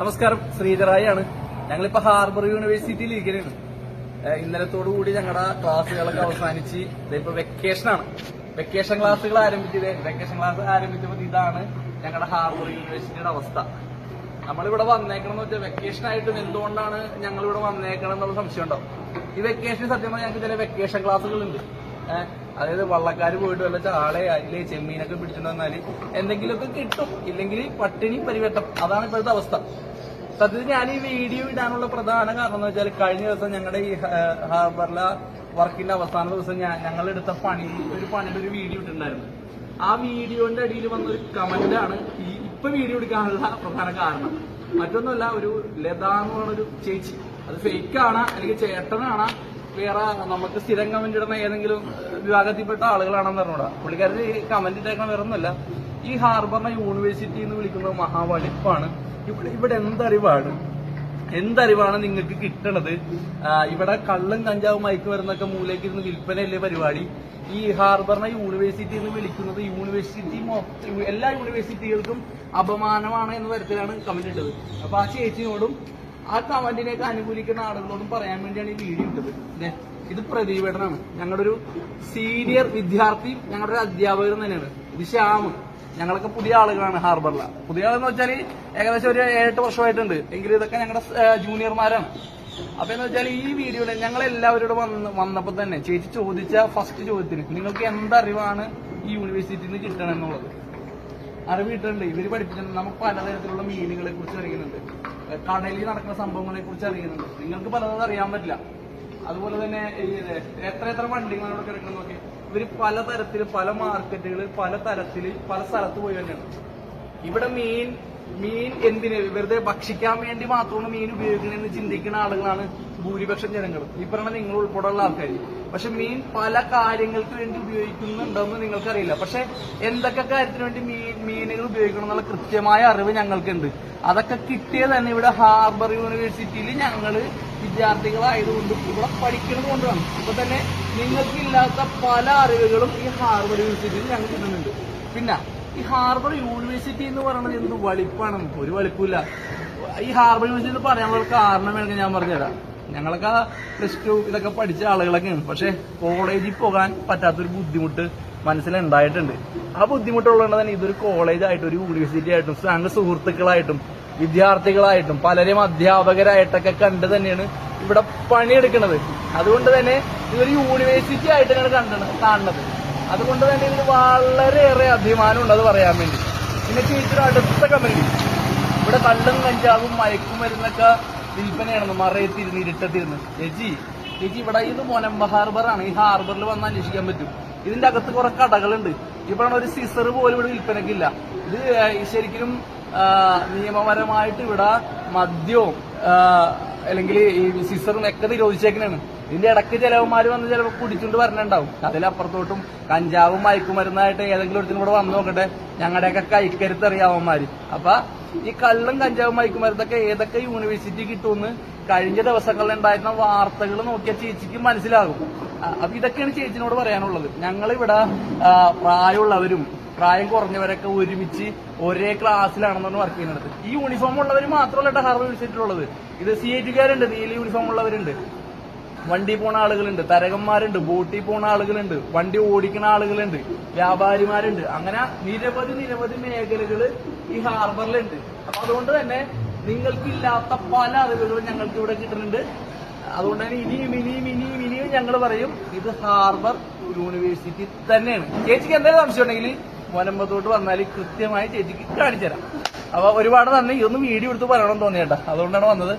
നമസ്കാരം ശ്രീധറായാണ് ഞങ്ങളിപ്പോ ഹാർബർ യൂണിവേഴ്സിറ്റിയിൽ ഇരിക്കുകയാണ്. ഇന്നലത്തോടു കൂടി ഞങ്ങളുടെ ക്ലാസ്സുകളൊക്കെ അവസാനിച്ച് ഇതിപ്പോ വെക്കേഷനാണ് വെക്കേഷൻ ക്ലാസ്സുകൾ ആരംഭിച്ചത് വെക്കേഷൻ ക്ലാസ് ആരംഭിച്ചപ്പോൾ ഇതാണ് ഞങ്ങളുടെ ഹാർബർ യൂണിവേഴ്സിറ്റിയുടെ അവസ്ഥ. നമ്മളിവിടെ വന്നേക്കണം എന്ന് വെച്ചാൽ വെക്കേഷൻ ആയിട്ടും എന്തുകൊണ്ടാണ് ഞങ്ങൾ ഇവിടെ വന്നേക്കണം എന്നുള്ള സംശയം ഉണ്ടാവും. ഈ വെക്കേഷൻ സത്യമായി ഞങ്ങൾക്ക് ചില വെക്കേഷൻ ക്ലാസ്സുകളുണ്ട് അതായത് വള്ളക്കാർ പോയിട്ട് വല്ല ചാളെ അല്ലെ ചെമ്മീനൊക്കെ പിടിച്ചിട്ട് വന്നാൽ എന്തെങ്കിലുമൊക്കെ കിട്ടും. ഇല്ലെങ്കിൽ പട്ടിണി പരിവട്ടം. അതാണ് ഇപ്പോഴത്തെ അവസ്ഥ. സത്യത്തിൽ ഞാൻ ഈ വീഡിയോ ഇടാനുള്ള പ്രധാന കാരണം എന്ന് വെച്ചാൽ കഴിഞ്ഞ ദിവസം ഞങ്ങളുടെ ഈ ഹാർബറിലെ വർക്കിന്റെ അവസാന ദിവസം ഞാൻ ഞങ്ങൾ എടുത്ത പണി ഒരു പണിയുടെ ഒരു വീഡിയോ ഇട്ടിട്ടുണ്ടായിരുന്നു. ആ വീഡിയോന്റെ അടിയിൽ വന്ന ഒരു കമന്റ് ആണ് ഈ ഇപ്പൊ വീഡിയോ എടുക്കാനുള്ള പ്രധാന കാരണം. മറ്റൊന്നുമല്ല ഒരു ലത എന്ന് പറയുന്ന ഒരു ചേച്ചി. അത് ഫേക്കാണ് അല്ലെങ്കിൽ ചേട്ടനാണ് നമുക്ക് സ്ഥിരം കമന്റ് ഇടുന്ന ഏതെങ്കിലും വിഭാഗത്തിൽപ്പെട്ട ആളുകളാണെന്ന് പറഞ്ഞൂടാ പുള്ളിക്കാരന് ഈ കമന്റ് ഇട്ടേക്കാൻ വേറൊന്നുമല്ല ഈ ഹാർബറിനെ യൂണിവേഴ്സിറ്റി എന്ന് വിളിക്കുന്ന മഹാവലിപ്പാണ്. ഇവിടെ ഇവിടെ എന്തറിവാണ്? എന്തറിവാണ് നിങ്ങൾക്ക് കിട്ടണത്? ഇവിടെ കള്ളും കഞ്ചാവും മയക്ക് വരുന്നൊക്കെ മൂലയ്ക്ക് ഇരുന്ന് വിൽപ്പനയല്ലേ പരിപാടി? ഈ ഹാർബറിനെ യൂണിവേഴ്സിറ്റി എന്ന് വിളിക്കുന്നത് യൂണിവേഴ്സിറ്റി എല്ലാ യൂണിവേഴ്സിറ്റികൾക്കും അപമാനമാണ് എന്ന് തരത്തിലാണ് കമന്റ് ഇട്ടത്. അപ്പൊ ആ ചേച്ചിയോടും ആ കമന്റിനെയൊക്കെ അനുകൂലിക്കുന്ന ആളുകളോടും പറയാൻ വേണ്ടിയാണ് ഈ വീഡിയോ ഇട്ടത്. ഇത് പ്രദീപേട്ടനാണ്. ഞങ്ങളുടെ ഒരു സീനിയർ വിദ്യാർത്ഥി ഞങ്ങളുടെ ഒരു അധ്യാപകരും തന്നെയാണ്. ഇത് ശ്യാമ്. ഞങ്ങളൊക്കെ പുതിയ ആളുകളാണ് ഹാർബറില പുതിയ ആളെന്ന് വെച്ചാൽ ഏകദേശം ഒരു ഏഴെട്ട് വർഷമായിട്ടുണ്ട്. എങ്കിലും ഇതൊക്കെ ഞങ്ങളുടെ ജൂനിയർമാരാണ് അപ്പൊ എന്ന് വെച്ചാൽ ഈ വീഡിയോയിൽ ഞങ്ങൾ എല്ലാവരോടും വന്ന് വന്നപ്പോ തന്നെ ചേച്ചി ചോദിച്ച ഫസ്റ്റ് ചോദ്യത്തിന് നിങ്ങൾക്ക് എന്തറിവാണ് ഈ യൂണിവേഴ്സിറ്റിന്ന് നിന്ന് കിട്ടണം എന്നുള്ളത് അറിവ് കിട്ടുന്നുണ്ട് ഇവർ പഠിപ്പിച്ചിട്ടുണ്ട്. നമുക്ക് പലതരത്തിലുള്ള മീനുകളെ കുറിച്ച് അറിയുന്നുണ്ട്. കടലിൽ നടക്കുന്ന സംഭവങ്ങളെ കുറിച്ച് അറിയുന്നുണ്ട്. നിങ്ങൾക്ക് പലതും അറിയാൻ പറ്റില്ല. അതുപോലെ തന്നെ എത്ര എത്ര വണ്ടികളോട് കിടക്കണം നോക്കി ഇവർ പലതരത്തിൽ പല മാർക്കറ്റുകളിൽ പല തരത്തിൽ പല സ്ഥലത്ത് പോയി തന്നെയാണ്. ഇവിടെ മീൻ മീൻ എന്തിന് വെറുതെ ഭക്ഷിക്കാൻ വേണ്ടി മാത്രമാണ് മീൻ ഉപയോഗിക്കണമെന്ന് ചിന്തിക്കുന്ന ആളുകളാണ് ഭൂരിപക്ഷം ജനങ്ങൾ ഈ പറഞ്ഞ നിങ്ങൾ ഉൾപ്പെടെയുള്ള ആൾക്കാർ പക്ഷെ മീൻ പല കാര്യങ്ങൾക്ക് വേണ്ടി ഉപയോഗിക്കുന്നുണ്ടെന്ന് നിങ്ങൾക്കറിയില്ല. പക്ഷെ എന്തൊക്കെ കാര്യത്തിന് വേണ്ടി മീൻ മീനുകൾ ഉപയോഗിക്കണം എന്നുള്ള കൃത്യമായ അറിവ് ഞങ്ങൾക്കുണ്ട്. അതൊക്കെ കിട്ടിയത് തന്നെ ഇവിടെ ഹാർബർ യൂണിവേഴ്സിറ്റിയിൽ ഞങ്ങൾ വിദ്യാർത്ഥികളായതുകൊണ്ട് ഇവിടെ പഠിക്കുന്നത് കൊണ്ടാണ്. ഇപ്പൊ തന്നെ നിങ്ങൾക്കില്ലാത്ത പല അറിവുകളും ഈ ഹാർബർ യൂണിവേഴ്സിറ്റിയിൽ ഞങ്ങൾ കിട്ടുന്നുണ്ട്. പിന്നെ ഈ ഹാർബർ യൂണിവേഴ്സിറ്റി എന്ന് പറയുന്നത് എന്ത് വളിപ്പാണ് ഒരു വളിപ്പില്ല ഈ ഹാർബർ യൂണിവേഴ്സിറ്റി പറയാനുള്ള കാരണം വേണമെങ്കിൽ ഞാൻ പറഞ്ഞുതരാം. ഞങ്ങളൊക്കെ പ്ലസ് ടു ഇതൊക്കെ പഠിച്ച ആളുകളൊക്കെയാണ്. പക്ഷെ കോളേജിൽ പോകാൻ പറ്റാത്തൊരു ബുദ്ധിമുട്ട് മനസ്സിലുണ്ടായിട്ടുണ്ട് ആ ബുദ്ധിമുട്ടുള്ളതുകൊണ്ട് തന്നെ ഇതൊരു കോളേജായിട്ടും ഒരു യൂണിവേഴ്സിറ്റി ആയിട്ടും ഞങ്ങൾ സുഹൃത്തുക്കളായിട്ടും വിദ്യാർത്ഥികളായിട്ടും പലരും അധ്യാപകരായിട്ടൊക്കെ കണ്ട് തന്നെയാണ് ഇവിടെ പണിയെടുക്കുന്നത്. അതുകൊണ്ട് തന്നെ ഇതൊരു യൂണിവേഴ്സിറ്റി ആയിട്ടാണ് കണ്ടത് കാണുന്നത്. അതുകൊണ്ട് തന്നെ ഇതിന് വളരെയേറെ അഭിമാനമുണ്ട് അത് പറയാൻ വേണ്ടി. പിന്നെ ചേച്ചിയുടെ അടുത്ത കമ്പനി ഇവിടെ കള്ളും കഞ്ചാവും മയക്കുമരുന്നൊക്കെ വിൽപ്പനയാണെന്ന് മറയത്തിരുന്ന് ഇരുട്ടത്തിരുന്ന് ചേച്ചി ചേച്ചി ഇവിടെ ഇത് മൊനമ്പ ഹാർബറാണ് ഈ ഹാർബറിൽ വന്ന് അന്വേഷിക്കാൻ പറ്റും. ഇതിന്റെ അകത്ത് കുറെ കടകളുണ്ട്. ഇവിടെ ഒരു സിസർ പോലും ഇവിടെ വിൽപ്പനക്കില്ല ഇത് ശരിക്കും നിയമപരമായിട്ട് ഇവിടെ മദ്യവും അല്ലെങ്കിൽ ഈ സിസറും ഒക്കെ നിരോധിച്ചേക്കണാണ്. ഇതിന്റെ ഇടയ്ക്ക് ചിലവന്മാര് വന്ന് ചിലപ്പോൾ കുടിച്ചുകൊണ്ട് വരണുണ്ടാവും. അതിലപ്പുറത്തോട്ടും കഞ്ചാവും മയക്കുമരുന്നായിട്ട് ഏതെങ്കിലും ഒരുത്തിനും കൂടെ വന്നു നോക്കട്ടെ. ഞങ്ങളുടെയൊക്കെ കൈക്കരുത്ത് അറിയാവന്മാര് അപ്പൊ ഈ കള്ളും കഞ്ചാവും മയക്കുമരുന്നൊക്കെ ഏതൊക്കെ യൂണിവേഴ്സിറ്റി കിട്ടുമെന്ന് കഴിഞ്ഞ ദിവസങ്ങളിൽ ഉണ്ടായിരുന്ന വാർത്തകൾ നോക്കിയാൽ ചേച്ചിക്ക് മനസ്സിലാകും. അപ്പൊ ഇതൊക്കെയാണ് ചേച്ചിനോട് പറയാനുള്ളത്. ഞങ്ങളിവിടെ പ്രായമുള്ളവരും പ്രായം കുറഞ്ഞവരൊക്കെ ഒരുമിച്ച് ഒരേ ക്ലാസ്സിലാണെന്നാണ് വർക്ക് ചെയ്യുന്നത്. ഈ യൂണിഫോം ഉള്ളവർ മാത്രമല്ല ഹാർവ് യൂണിവേഴ്സിറ്റിയിലുള്ളത് ഇത് സി ഐ ടിക്കാരുണ്ട് നീല യൂണിഫോം ഉള്ളവരുണ്ട്. വണ്ടി പോണ ആളുകളുണ്ട് തരകന്മാരുണ്ട് ബോട്ടിൽ പോണ ആളുകളുണ്ട് വണ്ടി ഓടിക്കുന്ന ആളുകളുണ്ട് വ്യാപാരിമാരുണ്ട്. അങ്ങനെ നിരവധി നിരവധി മേഖലകൾ ഈ ഹാർബറിലുണ്ട്. അപ്പൊ അതുകൊണ്ട് തന്നെ നിങ്ങൾക്കില്ലാത്ത പല അറിവുകളും ഞങ്ങൾക്ക് ഇവിടെ കിട്ടുന്നുണ്ട്. അതുകൊണ്ട് തന്നെ ഇനിയും ഇനിയും ഇനിയും ഇനിയും ഞങ്ങൾ പറയും ഇത് ഹാർബർ യൂണിവേഴ്സിറ്റി തന്നെയാണ്. ചേച്ചിക്ക് എന്തെങ്കിലും സംശയം ഉണ്ടെങ്കിൽ വനമ്പത്തോട്ട് വന്നാൽ കൃത്യമായി ചേച്ചിക്ക് കാണിച്ചു തരാം അപ്പൊ ഒരുപാട് നന്ദി. ഇതൊന്നും വീഡിയോ എടുത്ത് പറയണം തോന്നിയേട്ടാ. അതുകൊണ്ടാണ് വന്നത്.